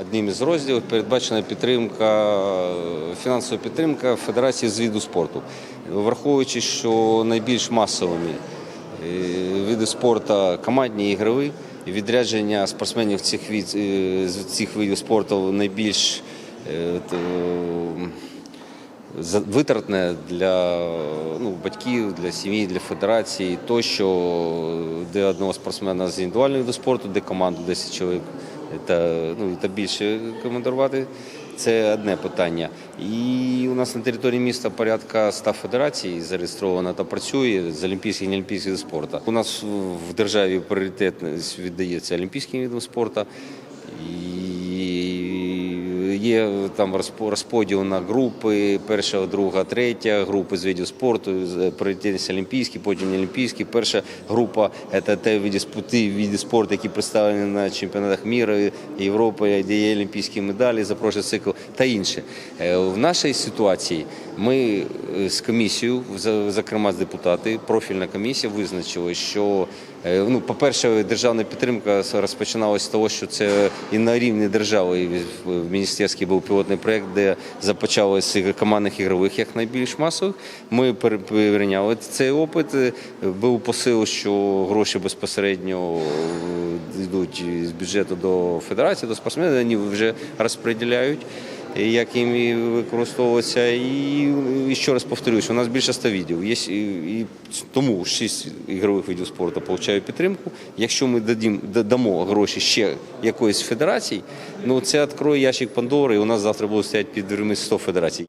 Одним із розділів передбачена підтримка, фінансова підтримка Федерації з виду спорту, враховуючи, що найбільш масовими е, види спорту командні ігрові, відрядження спортсменів цих від е, з цих видів спорту найбільш е, витратне для ну, батьків, для сім'ї, для федерації, тощо, де одного спортсмена з індивідуального виду спорту, де команду 10 чоловік та, ну, та більше командувати. Це одне питання. І у нас на території міста порядка 100 федерацій зареєстровано та працює з олімпійських і неолімпійських видів спорту. У нас в державі пріоритетність віддається олімпійським видам спорту. І є там розпо- розподіл на групи, перша, друга, третя, групи з видів спорту, з- пріоритетність олімпійські, потім неолімпійські. Перша група це те види, спо- види спорту, які представлені на чемпіонатах міра, Європи, де є олімпійські медалі запрошує цикл та інше. Е, В нашій ситуації ми е, з комісією, зокрема з депутати, профільна комісія визначила, що е, ну, по-перше, державна підтримка розпочиналася з того, що це і на рівні держави і в- міністерстві був пілотний проєкт, де започали з командних ігрових як найбільш масових. Ми пере- перейняли цей опит. Е, Був посил, що гроші безпосередньо йдуть з бюджету до федерації, до спортсменів, вони вже розподіляють і використовується. і. І, ще раз повторюсь, у нас більше 100 відділів. Є, і, і тому 6 ігрових видів спорту отримують підтримку. Якщо ми дадім, дамо гроші ще якоїсь федерації, ну це відкриє ящик Пандори, і у нас завтра будуть стояти під дверми 100 федерацій.